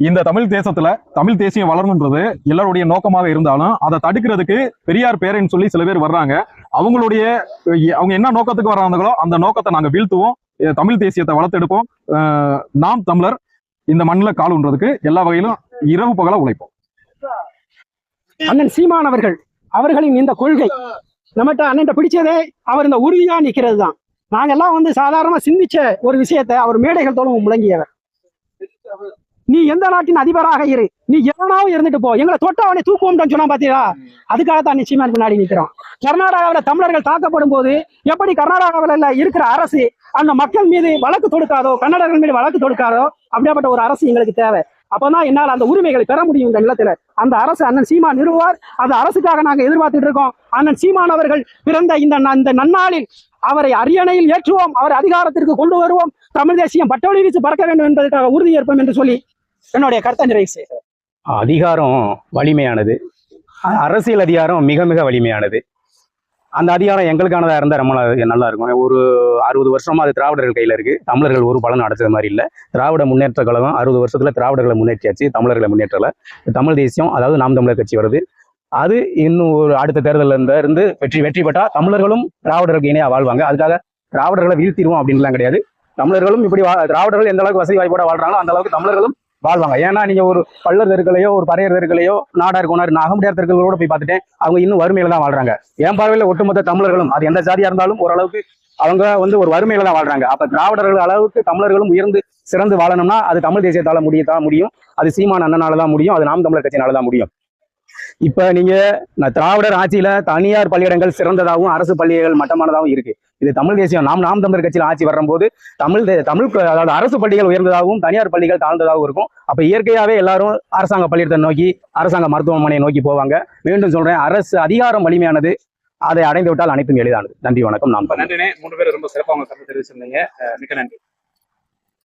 இந்த தமிழ் தேசத்துல தமிழ் தேசியம் வளரணுன்றது எல்லாருடைய நோக்கமாக இருந்தாலும் அதை தடுக்கிறதுக்கு பெரியார் பேரன்னு சொல்லி சில பேர் வர்றாங்க. அவங்களுடைய அவங்க என்ன நோக்கத்துக்கு வர்றாங்களோ அந்த நோக்கத்தை நாங்க வீழ்த்துவோம். தமிழ் தேசியத்தை வளர்த்தெடுப்போம். நாம் தமிழர் இந்த மண்ணில் கால் உண்றதுக்கு எல்லா வகையிலும் இரவு பகல உழைப்போம். அண்ணன் சீமான் அவர்கள் அவர்களின் இந்த கொள்கை நம்மகிட்ட அண்ணன் பிடிச்சதே அவர் இந்த உறுதியா நிக்கிறது தான் நாங்கெல்லாம் வந்து சாதாரணமா சிந்திச்ச ஒரு விஷயத்தை அவர் மேடைகள் தோறும் முழங்கியவர். நீ எந்த நாட்டின் அதிபராக இரு. நீ எவனாவும் இருந்துட்டு போ. எங்களை தொட்டவனை தூக்குவோம்னு சொன்னா பாத்தீங்களா அதுக்காகத்தான் நிச்சயமா முன்னாடி நிக்கிறோம் கர்நாடகாவில் தமிழர்கள் தாக்கப்படும் போது எப்படி கர்நாடகாவில் இருக்கிற அரசு அந்த மக்கள் மீது வழக்கு தொடுக்காதோ கன்னடர்கள் மீது வழக்கு தொடுக்காதோ அப்படியாப்பட்ட ஒரு அரசு எங்களுக்கு தேவை. அப்பதான் என்னால் அந்த உரிமைகளை பெற முடியும் இந்த நிலத்துல. அந்த அரசு அண்ணன் சீமான் நிறுவார். அந்த அரசுக்காக நாங்க எதிர்பார்த்துட்டு இருக்கோம். அண்ணன் சீமான் அவர்கள் பிறந்த இந்த இந்த நன்னாளில் அவரை அரியணையில் ஏற்றுவோம். அவரை அதிகாரத்திற்கு கொண்டு வருவோம். தமிழ் தேசியம் பட்டோலி வீச்சு பறக்க வேண்டும் என்பதற்காக உறுதியேற்போம் என்று சொல்லி என்னுடைய கருத்தை நிறைவு செய்கிறேன். அதிகாரம் வலிமையானது. அரசியல் அதிகாரம் மிக மிக வலிமையானது. அந்த அதிகாரம் எங்களுக்கானதா இருந்தா ரொம்ப நல்லா- இருக்கும். ஒரு அறுபது வருஷமா அது திராவிடர்கள் கையில இருக்கு. தமிழர்கள் ஒரு பலன் அடைச்சது மாதிரி இல்ல. திராவிட முன்னேற்ற கழகம் அறுபது வருஷத்துல திராவிடர்களை முன்னேற்றியாச்சு. தமிழர்களை முன்னேற்றலை. தமிழ் தேசியம் அதாவது நாம் தமிழர் கட்சி வருது. அது இன்னும் ஒரு அடுத்த தேர்தலில் இருந்து இருந்து வெற்றி வெற்றி பெற்றா தமிழர்களும் திராவிடர்களுக்கு இணையாக வாழ்வாங்க. அதுக்காக திராவிடர்களை வீழ்த்திடுவோம் அப்படின்லாம் கிடையாது. தமிழர்களும் இப்படி திராவிடர்கள் எந்த அளவுக்கு வசதி வாய்ப்போட வாழ்றாங்களோ அந்த அளவுக்கு தமிழர்களும் வாழ்வாங்க. ஏன்னா நீங்க ஒரு பள்ளர் தெருக்களையோ ஒரு பறையர் தெருக்களையோ நாடார் கோனார் நான் அகமுடியார் தெருக்களோட போய் பார்த்துட்டேன். அவங்க இன்னும் வறுமையில தான் வாழ்றாங்க. என் பார்வையில ஒட்டுமொத்த தமிழர்களும் அது எந்த ஜாதியா இருந்தாலும் ஓரளவுக்கு அவங்க வந்து ஒரு வறுமையில தான் வாழ்றாங்க. அப்ப திராவிடர்கள் அளவுக்கு தமிழர்களும் உயர்ந்து சிறந்து வாழணும்னா அது தமிழ் தேசியத்தால முடியத்தான் முடியும். அது சீமான அண்ணனால தான் முடியும். அது நாம் தமிழர் கட்சியினால தான் முடியும். இப்ப நீங்க திராவிடர் ஆட்சியில தனியார் பள்ளியிடங்கள் சிறந்ததாகவும் அரசு பள்ளிகள் மட்டமானதாகவும் இருக்கு. இது தமிழ் தேசியம். நாம் நாம் தமிழர் கட்சியில் ஆட்சி வரும்போது தமிழ் தமிழ் அதாவது அரசு பள்ளிகள் உயர்ந்ததாகவும் தனியார் பள்ளிகள் தாழ்ந்ததாகவும் இருக்கும். அப்ப இயற்கையாகவே எல்லாரும் அரசாங்க பள்ளியிடத்தை நோக்கி அரசாங்க மருத்துவமனையை நோக்கி போவாங்க. மீண்டும் சொல்றேன் அரசு அதிகாரம் வலிமையானது. அதை அடைந்து விட்டால் அனைத்தும் எளிதானது. நன்றி வணக்கம். நான் நன்றினே மூணு பேர் ரொம்ப சிறப்பாக கருத்து தெரிவிச்சிருந்தீங்க. மிக நன்றி.